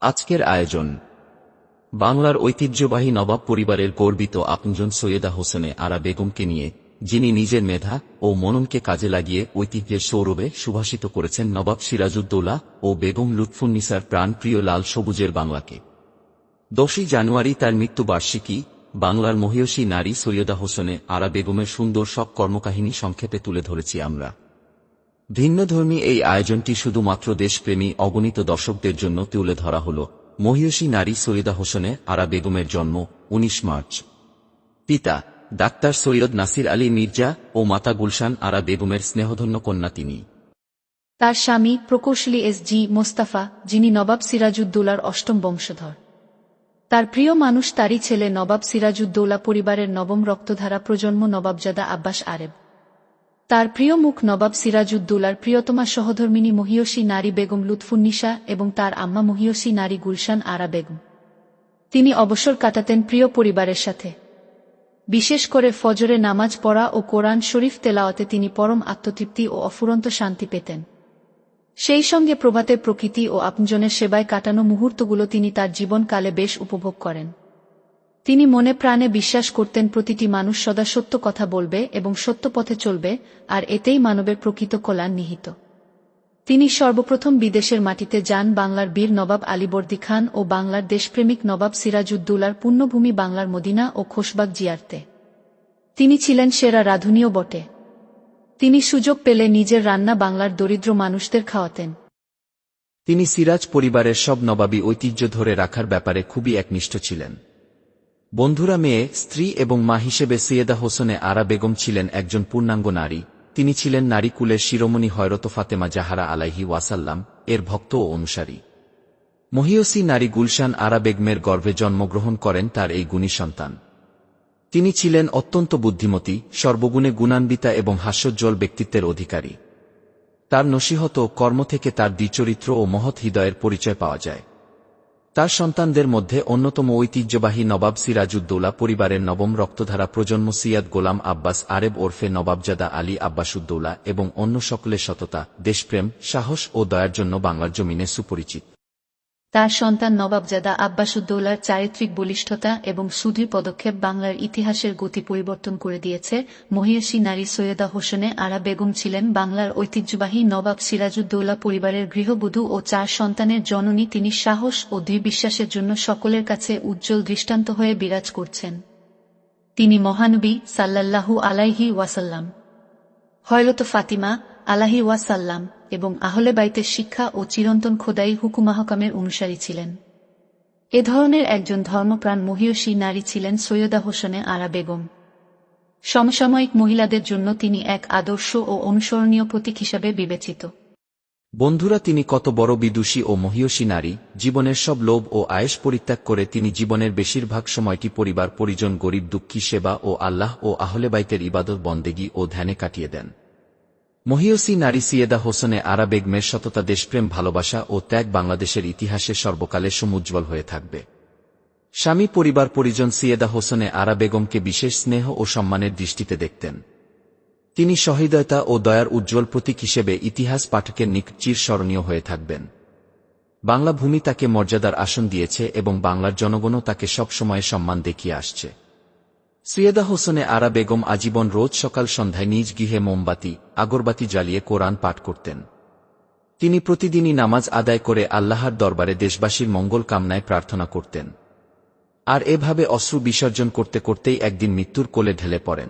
আজকের আয়োজন। বাংলার ঐতিহ্যবাহী নবাব পরিবারের গর্বিত আপনজন সৈয়দা হোসেনে আরা বেগমকে নিয়ে, যিনি নিজের মেধা ও মননকে কাজে লাগিয়ে ঐতিহ্যের সৌরভে সুভাষিত করেছেন নবাব সিরাজউদ্দৌলা ও বেগম লুৎফুন্নিসার প্রাণপ্রিয় লাল সবুজের বাংলাকে। দশই জানুয়ারি তার মৃত্যুবার্ষিকী, বাংলার মহিয়সী নারী সৈয়দা হোসেনে আরা বেগমের সুন্দর সব কর্মকাহিনী সংক্ষেপে তুলে ধরেছি আমরা। ভিন্নধর্মী এই আয়োজনটি শুধুমাত্র দেশপ্রেমী, অগণিত দর্শকদের জন্য তুলে ধরা হল। মহিয়সী নারী সৈয়দা হোসেনে আরা বেগমের জন্ম ১৯ মার্চ। পিতা, ডাক্তার সৈয়দ নাসির আলী মির্জা ও মাতা গুলশান আরা বেগমের স্নেহধন্য কন্যা তিনি। তার স্বামী প্রকৌশলী এস জি মোস্তাফা, যিনি নবাব সিরাজউদ্দৌলার অষ্টম বংশধর। তার প্রিয় মানুষ তারই ছেলে নবাব সিরাজউদ্দৌলা পরিবারের নবম রক্তধারা প্রজন্ম নবাবজাদা আব্বাস আরেব। তার প্রিয় মুখ নবাব সিরাজউদ্দৌলার প্রিয়তমা সহধর্মিনী মহিয়সী নারী বেগম লুৎফুন্নিসা এবং তার আম্মা মহিয়সী নারী গুলশান আরা বেগম। তিনি অবসর কাটাতেন প্রিয় পরিবারের সাথে। বিশেষ করে ফজরে নামাজ পড়া ও কোরআন শরীফ তেলাওয়াতে তিনি পরম আত্মতৃপ্তি ও অফুরন্ত শান্তি পেতেন। সেই সঙ্গে প্রভাতের প্রকৃতি ও আপনজনের সেবায় কাটানো মুহূর্তগুলো তিনি তার জীবনকালে বেশ উপভোগ করেন। তিনি মনে প্রাণে বিশ্বাস করতেন প্রতিটি মানুষ সদা সত্য কথা বলবে এবং সত্য পথে চলবে, আর এতেই মানবের প্রকৃত কল্যাণ নিহিত। তিনি সর্বপ্রথম বিদেশের মাটিতে যান বাংলার বীর নবাব আলীবর্দী খান ও বাংলার দেশপ্রেমিক নবাব সিরাজউদ্দৌলার পুণ্যভূমি বাংলার মদিনা ও খোশবাগ জিয়ার্তে। তিনি ছিলেন সেরা রাধুনীয় বটে। তিনি সুযোগ পেলে নিজের রান্না বাংলার দরিদ্র মানুষদের খাওয়াতেন। তিনি সিরাজ পরিবারের সব নবাবী ঐতিহ্য ধরে রাখার ব্যাপারে খুবই একনিষ্ঠ ছিলেন। বন্ধুরা মেয়ে, স্ত্রী এবং মা হিসেবে সৈয়দা হোসেনে আরা বেগম ছিলেন একজন পূর্ণাঙ্গ নারী। তিনি ছিলেন নারী কুলের শিরোমণি হয়রত ফাতেমা জাহারা আলাইহি ওয়াসাল্লাম, এর ভক্ত ও অনুসারী। মহিয়সী নারী গুলশান আরা বেগমের গর্ভে জন্মগ্রহণ করেন তার এই গুণী সন্তান। তিনি ছিলেন অত্যন্ত বুদ্ধিমতী, সর্বগুণে গুণান্বিতা এবং হাস্যোজ্জ্বল ব্যক্তিত্বের অধিকারী। তার নসিহত কর্ম থেকে তার দ্বিচরিত্র ও মহৎ হৃদয়ের পরিচয় পাওয়া যায়। তার সন্তানদের মধ্যে অন্যতম ঐতিহ্যবাহী নবাব সিরাজউদ্দৌলা পরিবারের নবম রক্তধারা প্রজন্ম সিয়াদ গোলাম আব্বাস আরেব ওরফে নবাবজাদা আলী আব্বাসুদ্দৌলা এবং অন্য সকলের সততা, দেশপ্রেম, সাহস ও দয়ার জন্য বাংলার জমিনে সুপরিচিত। তার সন্তান নবাবজাদা আব্বাসুদ্দৌলার চারিত্রিক বলিষ্ঠতা এবং সুদৃঢ় পদক্ষেপ বাংলার ইতিহাসের গতি পরিবর্তন করে দিয়েছে। মহিয়সী নারী সৈয়দা হোসেনে আরা বেগম ছিলেন বাংলার ঐতিহ্যবাহী নবাব সিরাজউদ্দৌলা পরিবারের গৃহবধূ ও চার সন্তানের জননী। তিনি সাহস ও দৃঢ়বিশ্বাসের জন্য সকলের কাছে উজ্জ্বল দৃষ্টান্ত হয়ে বিরাজ করছেন। তিনি মহানবী সাল্লাল্লাহু আলাইহি ওয়াসাল্লাম। হয়লত ফাতিমা আলাহি ওয়াসাল্লাম। এবং আহলে বাইতের শিক্ষা ও চিরন্তন খোদাই হুকুমাহকামের অনুসারী ছিলেন। এ ধরনের একজন ধর্মপ্রাণ মহিয়সী নারী ছিলেন সৈয়দা হোসেনে আরা বেগম। সমসাময়িক মহিলাদের জন্য তিনি এক আদর্শ ও অনুসরণীয় প্রতীক হিসাবে বিবেচিত। বন্ধুরা, তিনি কত বড় বিদুষী ও মহিয়সী নারী, জীবনের সব লোভ ও আয়েস পরিত্যাগ করে তিনি জীবনের বেশিরভাগ সময়টি পরিবার, পরিজন, গরিব, দুঃখী, সেবা ও আল্লাহ ও আহলে বাইতের ইবাদত, বন্দেগী ও ধ্যানে কাটিয়ে দেন। মহিয়সী নারী সিয়েদা হোসেনে আরা বেগমের সততা দেশপ্রেম, ভালোবাসা ও ত্যাগ বাংলাদেশের ইতিহাসে সর্বকালে সমুজ্জ্বল হয়ে থাকবে। স্বামী, পরিবার, পরিজন সিয়েদা হোসেনে আরা বেগমকে বিশেষ স্নেহ ও সম্মানের দৃষ্টিতে দেখতেন। তিনি সহৃদয়তা ও দয়ার উজ্জ্বল প্রতীক হিসেবে ইতিহাস পাঠকের নিক চিরস্মরণীয় হয়ে থাকবেন। বাংলা ভূমি তাকে মর্যাদার আসন দিয়েছে এবং বাংলার জনগণও তাকে সবসময় সম্মান দেখিয়ে আসছে। সৈয়দা হোসেনে আরা বেগম আজীবন রোজ সকাল সন্ধ্যায় নিজ গৃহে মোমবাতি, আগরবাতি জ্বালিয়ে কোরআন পাঠ করতেন। তিনি প্রতিদিনই নামাজ আদায় করে আল্লাহর দরবারে দেশবাসীর মঙ্গল কামনায় প্রার্থনা করতেন। আর এভাবে অশ্রু বিসর্জন করতে করতেই একদিন মৃত্যুর কোলে ঢেলে পড়েন।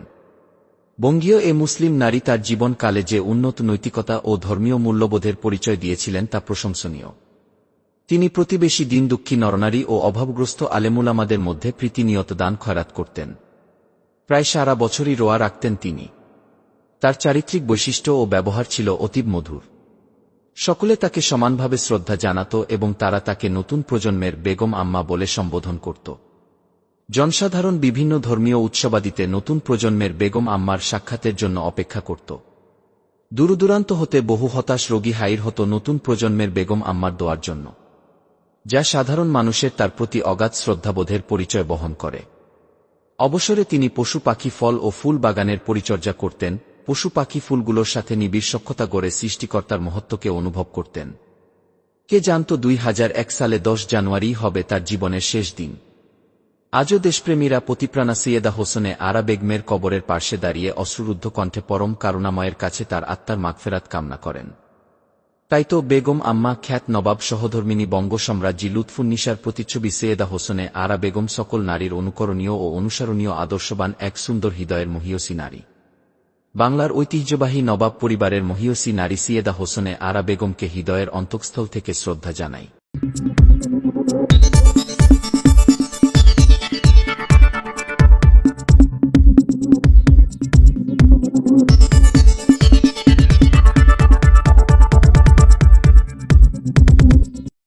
বঙ্গীয় এ মুসলিম নারী তার জীবনকালে যে উন্নত নৈতিকতা ও ধর্মীয় মূল্যবোধের পরিচয় দিয়েছিলেন তা প্রশংসনীয়। তিনি প্রতিবেশী দিন দুঃখী নরনারী ও অভাবগ্রস্ত আলেমুলামাদের মধ্যে প্রীতিনিয়ত দান খয়রাত করতেন। প্রায় সারা বছরই রোয়া রাখতেন তিনি। তার চারিত্রিক বৈশিষ্ট্য ও ব্যবহার ছিল অতীব মধুর। সকলে তাকে সমানভাবে শ্রদ্ধা জানাত এবং তারা তাকে নতুন প্রজন্মের বেগম আম্মা বলে সম্বোধন করত। জনসাধারণ বিভিন্ন ধর্মীয় উৎসবাদিতে নতুন প্রজন্মের বেগম আম্মার সাক্ষাতের জন্য অপেক্ষা করত। দূরদূরান্ত হতে বহু হতাশ রোগী হাইর হতো নতুন প্রজন্মের বেগম আম্মার দোয়ার জন্য, যা সাধারণ মানুষের তার প্রতি অগাধ শ্রদ্ধাবোধের পরিচয় বহন করে। অবসরে তিনি পশু পাখি ফল ও ফুল বাগানের পরিচর্যা করতেন, পশু পাখি ফুলগুলোর সাথে নিবিড় সক্ষতা গড়ে সৃষ্টিকর্তার মহত্বকে অনুভব করতেন। কে জানত দুই হাজার এক সালে দশ জানুয়ারি হবে তার জীবনের শেষ দিন। আজও দেশপ্রেমীরা প্রতিপ্রাণা সৈয়দা হোসেনে আরা বেগমের কবরের পার্শ্বে দাঁড়িয়ে অশ্রুরুদ্ধ কণ্ঠে পরম কারুণাময়ের কাছে তার আত্মার মাগফেরাত কামনা করেন। তাই তো বেগম আম্মা খ্যাত নবাব সহধর্মিনী বঙ্গ সম্রাজ্ঞী লুৎফুন্নিসার প্রতিচ্ছবি সেয়েদা হোসেনে আরা বেগম সকল নারীর অনুকরণীয় ও অনুসরণীয় আদর্শবান এক সুন্দর হৃদয়ের মহিয়সী নারী। বাংলার ঐতিহ্যবাহী নবাব পরিবারের মহিয়সী নারী সিয়েদা হোসেনে আরা বেগমকে হৃদয়ের অন্তঃস্থল থেকে শ্রদ্ধা জানাই